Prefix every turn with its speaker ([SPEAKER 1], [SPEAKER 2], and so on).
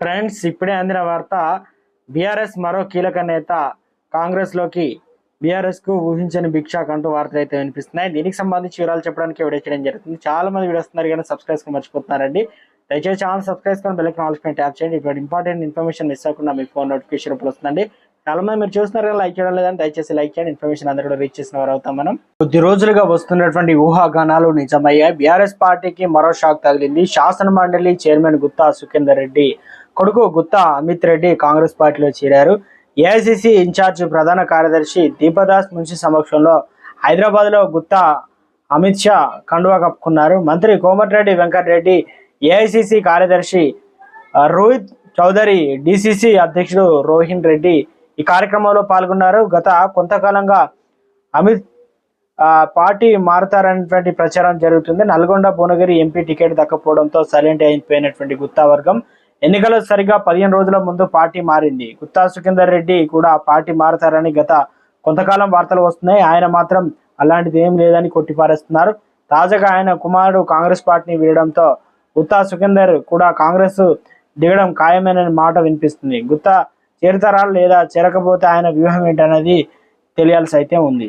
[SPEAKER 1] Friends ఇప్పుడే అందిన వార్త బీఆర్ఎస్ మరో కీలక నేత కాంగ్రెస్లోకి కు ఊహించని భిక్ష అంటూ వార్తలు అయితే వినిపిస్తున్నాయి. దీనికి సంబంధించి వివరాలు చెప్పడానికి వీడియో చేయడం జరుగుతుంది. చాలా మంది వీడియో వస్తున్నారు కానీ సబ్స్క్రైబ్ మర్చిపోతున్నారండి. దయచేసి ఛానల్ సబ్స్క్రైబ్ చేసుకొని బెల్లకి నాలుగు పైన ట్యాప్ చేయండి. ఇటువంటి ఇంపార్టెంట్ ఇన్ఫర్మేషన్ మిస్ అవ్వకుండా మీ ఫోన్ నోటిఫికేషన్ రూపంలో వస్తుందండి. చాలా మంది మీరు చూస్తున్నారు కానీ లైక్ చేయడం లేదని దయచేసి లైక్ చేయండి. ఇన్ఫర్మేషన్ అందరూ కూడా రీచ్ చేసిన వారు అవుతాం మనం. కొద్ది రోజులుగా వస్తున్నటువంటి ఊహాగానాలు నిజమయ్యాయి. బీఆర్ఎస్ పార్టీకి మరో షాక్ తగిలింది. శాసన మండలి చైర్మన్ గుత్తా సుఖేందర్ రెడ్డి కొడుకు గుత్తా అమిత్ రెడ్డి కాంగ్రెస్ పార్టీలో చేరారు. ఏఐసిసి ఇన్ఛార్జ్ ప్రధాన కార్యదర్శి దీపదాస్ మున్షి సమక్షంలో హైదరాబాద్లో గుత్తా అమిత్ షా కండువా కప్పుకున్నారు. మంత్రి కోమటిరెడ్డి వెంకటరెడ్డి ఏఐసిసి కార్యదర్శి రోహిత్ చౌదరి డిసిసి అధ్యక్షుడు రోహిన్ రెడ్డి ఈ కార్యక్రమంలో పాల్గొన్నారు. గత కొంతకాలంగా అమిత్ పార్టీ మారుతారనేటువంటి ప్రచారం జరుగుతుంది. నల్గొండ భువనగిరి ఎంపీ టికెట్ దక్కపోవడంతో సైలెంట్ అయిపోయినటువంటి గుత్తా వర్గం ఎన్నికలు సరిగా పదిహేను రోజుల ముందు పార్టీ మారింది. గుత్తా సుఖేందర్ రెడ్డి కూడా పార్టీ మారతారని గత కొంతకాలం వార్తలు వస్తున్నాయి. ఆయన మాత్రం అలాంటిది ఏం లేదని కొట్టిపారేస్తున్నారు. తాజాగా ఆయన కుమారుడు కాంగ్రెస్ పార్టీని వీడడంతో గుత్తా సుఖేందర్ కూడా కాంగ్రెస్ దిగడం ఖాయమైన మాట వినిపిస్తుంది. గుత్తా చేరుతారా లేదా? చేరకపోతే ఆయన వ్యూహం ఏంటనేది తెలియాల్సి అయితే ఉంది.